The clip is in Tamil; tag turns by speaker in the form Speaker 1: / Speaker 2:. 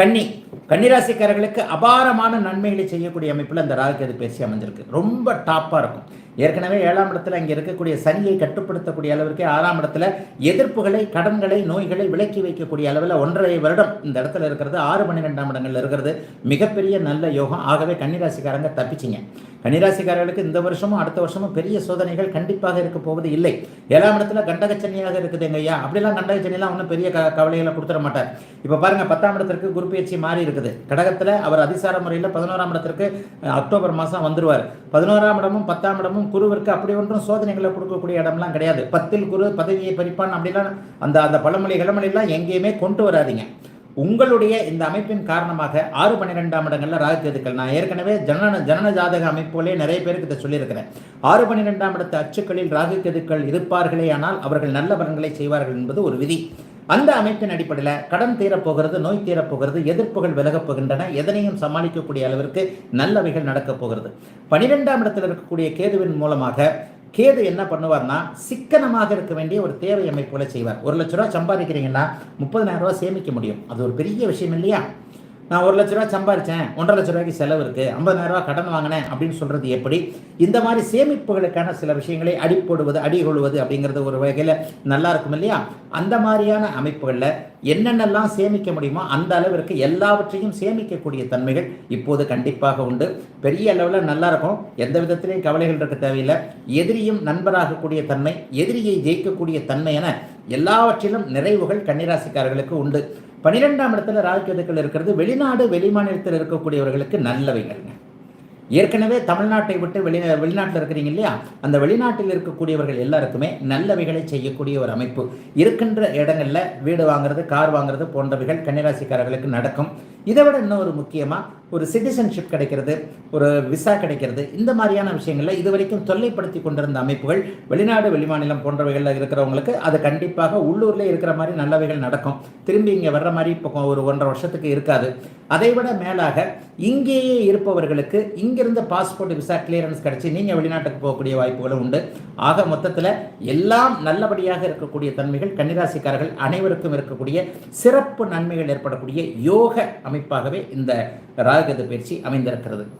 Speaker 1: கன்னி கன்னிராசிக்காரர்களுக்கு அபாரமான நன்மைகளை செய்யக்கூடிய அமைப்பில் அந்த ராகுகேது பேசி அமைஞ்சிருக்கு. ரொம்ப டாப்பாக இருக்கும். ஏற்கனவே ஏழாம் இடத்துல அங்கே இருக்கக்கூடிய சனியை கட்டுப்படுத்தக்கூடிய அளவிற்கு ஆறாம் இடத்துல எதிர்ப்புகளை கடன்களை நோய்களை விலக்கி வைக்கக்கூடிய அளவில் ஒன்றரை வருடம் இந்த இடத்துல இருக்கிறது. ஆறு பன்னிரெண்டாம் இடங்கள்ல இருக்கிறது. மிகப்பெரிய நல்ல யோகம். ஆகவே கன்னிராசிக்காரங்க தப்பிச்சிங்க. கன்னிராசிக்காரர்களுக்கு இந்த வருஷமும் அடுத்த வருஷமும் பெரிய சோதனைகள் கண்டிப்பாக இருக்க போவது இல்லை. ஏழாம் இடத்துல கண்டகச்சனியாக இருக்குது எங்க ஐயா. அப்படிலாம் கண்டகச்சனிலாம் ஒன்றும் பெரிய க கவலைகளை கொடுத்துட மாட்டார். இப்போ பாருங்க பத்தாம் இடத்திற்கு குரு பயிற்சி மாறி இருக்குது. கடகத்தில் அவர் அதிசார முறையில் பதினோராம் இடத்திற்கு அக்டோபர் மாதம் வந்துருவார். பதினோராம் இடமும் பத்தாம் இடமும் குருவிற்கு அப்படி ஒன்றும் சோதனைகளை கொடுக்கக்கூடிய இடம்லாம் கிடையாது. பத்தில் குரு பதவியை பறிப்பான் அப்படிலாம் அந்த அந்த பழமொழி கிளமொழிலாம் எங்கேயுமே கொண்டு வராதீங்க. உங்களுடைய இந்த அமைப்பின் காரணமாக ஆறு பன்னிரெண்டாம் இடங்கள்ல ராகுக்கேதுக்கள் நான் ஏற்கனவே ஜனன ஜனன ஜாதக அமைப்புகளே நிறைய பேருக்கு இதை சொல்லியிருக்கிறேன். ஆறு பன்னிரெண்டாம் இடத்து அச்சுக்களில் ராகுகேதுக்கள் இருப்பார்களே ஆனால் அவர்கள் நல்ல பலன்களை செய்வார்கள் என்பது ஒரு விதி. அந்த அமைப்பின் அடிப்படையில் கடன் தீரப்போகிறது நோய் தீரப்போகிறது எதிர்ப்புகள் விலகப் போகின்றன எதனையும் சமாளிக்கக்கூடிய அளவிற்கு நல்லவைகள் நடக்கப் போகிறது. பனிரெண்டாம் இடத்தில் இருக்கக்கூடிய கேதுவின் மூலமாக கேது என்ன பண்ணுவார்னா சிக்கனமாக இருக்க வேண்டிய ஒரு தேவை அமைப்புகளை செய்வார். ஒரு லட்ச ரூபா சம்பாதிக்கிறீங்கன்னா முப்பதனாயிரம் ரூபா சேமிக்க முடியும். அது ஒரு பெரிய விஷயம் இல்லையா? நான் ஒரு லட்ச ரூபா சம்பாதிச்சேன் ஒன்றரை லட்ச ரூபாய்க்கு செலவு இருக்கு ஐம்பதாயிரம் ரூபா கடன் வாங்கினேன் அப்படின்னு சொல்றது எப்படி? இந்த மாதிரி சேமிப்புகளுக்கான சில விஷயங்களை அடி போடுவது அடி அப்படிங்கிறது ஒரு வகையில் நல்லா இருக்கும் இல்லையா? அந்த மாதிரியான அமைப்புகளில் என்னென்னலாம் சேமிக்க முடியுமோ அந்த அளவிற்கு எல்லாவற்றையும் சேமிக்கக்கூடிய தன்மைகள் இப்போது கண்டிப்பாக உண்டு. பெரிய அளவில் நல்லா இருக்கும். எந்த விதத்திலையும் கவலைகள் இருக்க தேவையில்லை. எதிரியும் நண்பராகக்கூடிய தன்மை எதிரியை ஜெயிக்கக்கூடிய தன்மை என எல்லாவற்றிலும் நிறைவுகள் கன்னிராசிக்காரர்களுக்கு உண்டு. பனிரெண்டாம் இடத்துல ராகுகேதுக்கள் இருக்கிறது. வெளிநாடு வெளிமாநிலத்தில் இருக்கக்கூடியவர்களுக்கு நல்லவைகள்ங்க ஏற்கனவே தமிழ்நாட்டை விட்டு வெளி வெளிநாட்டில் இருக்கிறீங்க இல்லையா? அந்த வெளிநாட்டில் இருக்கக்கூடியவர்கள் எல்லாருக்குமே நல்லவைகளை செய்யக்கூடிய ஒரு அமைப்பு. இருக்கின்ற இடங்களில் வீடு வாங்குறது கார் வாங்குறது போன்றவைகள் கன்னிராசிக்காரர்களுக்கு நடக்கும். இதை விட இன்னொரு முக்கியமாக ஒரு சிட்டிசன்ஷிப் கிடைக்கிறது ஒரு விசா கிடைக்கிறது இந்த மாதிரியான விஷயங்களில் இது வரைக்கும் தொல்லைப்படுத்தி கொண்டிருந்த அமைப்புகள் வெளிநாடு வெளிமாநிலம் போன்றவைகளில் இருக்கிறவங்களுக்கு அது கண்டிப்பாக உள்ளூரில் இருக்கிற மாதிரி நல்லவைகள் நடக்கும். திரும்பி இங்கே வர்ற மாதிரி இப்போ ஒரு ஒன்றரை வருஷத்துக்கு இருக்காது. அதை விட மேலாக இங்கேயே இருப்பவர்களுக்கு இங்கிருந்து பாஸ்போர்ட் விசா கிளியரன்ஸ் கிடைச்சி நீங்கள் வெளிநாட்டுக்கு போகக்கூடிய வாய்ப்புகளும் உண்டு. ஆக மொத்தத்தில் எல்லாம் நல்லபடியாக இருக்கக்கூடிய தன்மைகள் கன்னிராசிக்காரர்கள் அனைவருக்கும் இருக்கக்கூடிய சிறப்பு நன்மைகள் ஏற்படக்கூடிய யோக அமைப்பாகவே இந்த ராககத பயிற்சி அமைந்திருக்கிறது.